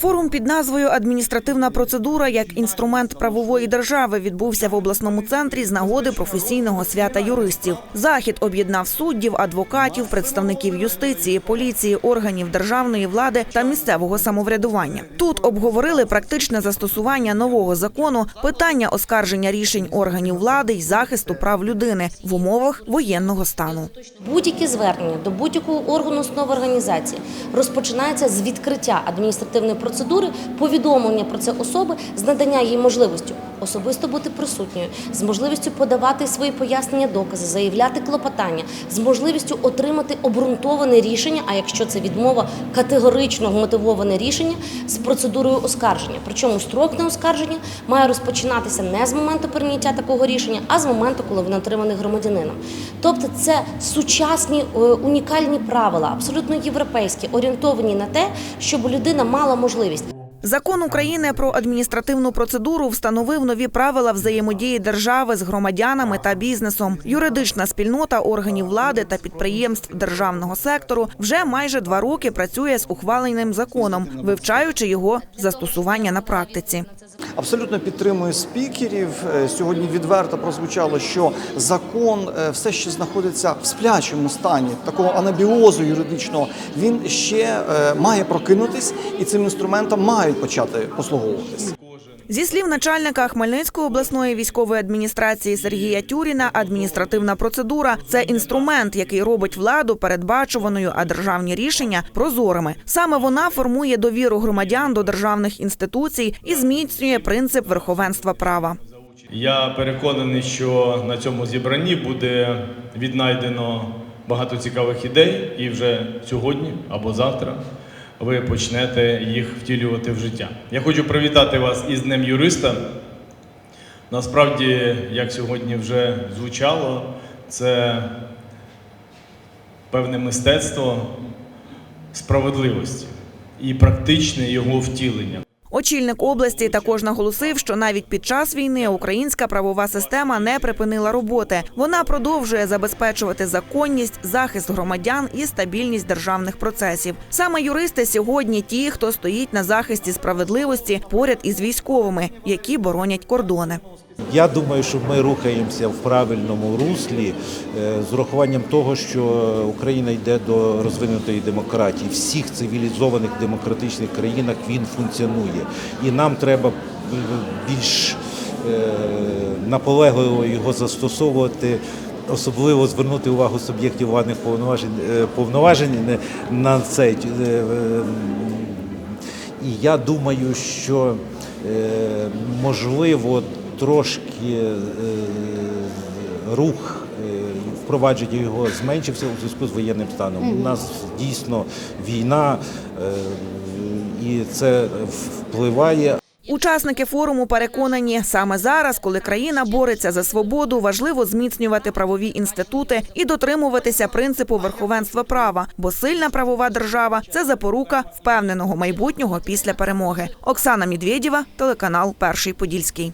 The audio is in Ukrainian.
Форум під назвою Адміністративна процедура як інструмент правової держави відбувся в обласному центрі з нагоди професійного свята юристів. Захід об'єднав суддів, адвокатів, представників юстиції, поліції, органів державної влади та місцевого самоврядування. Тут обговорили практичне застосування нового закону, питання оскарження рішень органів влади й захисту прав людини в умовах воєнного стану. Будь-які звернення до будь-якого органу установи організації розпочинається з відкриття адміністративної процедури, повідомлення про це особи з надання їй можливістю особисто бути присутньою, з можливістю подавати свої пояснення, докази, заявляти клопотання, з можливістю отримати обґрунтоване рішення. А якщо це відмова, категорично мотивоване рішення з процедурою оскарження. Причому строк на оскарження має розпочинатися не з моменту прийняття такого рішення, а з моменту, коли він отриманий громадянином. Тобто, це сучасні е, унікальні правила, абсолютно європейські, орієнтовані на те, щоб людина мала можливість Закон України про адміністративну процедуру встановив нові правила взаємодії держави з громадянами та бізнесом. Юридична спільнота органів влади та підприємств державного сектору вже майже два роки працює з ухваленим законом, вивчаючи його застосування на практиці. Абсолютно підтримую спікерів. Е, Сьогодні відверто прозвучало, що закон е, все ще знаходиться в сплячому стані такого анабіозу юридичного. Він ще е, має прокинутись, і цим інструментом мають почати послуговуватись. Зі слів начальника Хмельницької обласної військової адміністрації Сергія Тюріна, адміністративна процедура це інструмент, який робить владу передбачуваною, а державні рішення прозорими. Саме вона формує довіру громадян до державних інституцій і зміцнює принцип верховенства права. Я переконаний, що на цьому зібранні буде віднайдено багато цікавих ідей, і вже сьогодні або завтра ви почнете їх втілювати в життя. Я хочу привітати вас із Днем юриста. Насправді, як сьогодні вже звучало, це певне мистецтво справедливості і практичне його втілення. Очільник області також наголосив, що навіть під час війни українська правова система не припинила роботи. Вона продовжує забезпечувати законність, захист громадян і стабільність державних процесів. Саме юристи сьогодні ті, хто стоїть на захисті справедливості поряд із військовими, які боронять кордони. Я думаю, що ми рухаємося в правильному руслі е, з урахуванням того, що Україна йде до розвинутої демократії. В всіх цивілізованих демократичних країнах він функціонує. І нам треба більш е, наполегливо його застосовувати. Особливо звернути увагу суб'єктів владних повноважень е, повноважень на це. І я думаю, що можливо трошки е, рух е, впровадження його зменшився у зв'язку з воєнним станом. У нас дійсно війна, е, і це впливає. Учасники форуму переконані, саме зараз, коли країна бореться за свободу, важливо зміцнювати правові інститути і дотримуватися принципу верховенства права, бо сильна правова держава це запорука впевненого майбутнього після перемоги. Оксана Медведєва, телеканал Перший Подільський.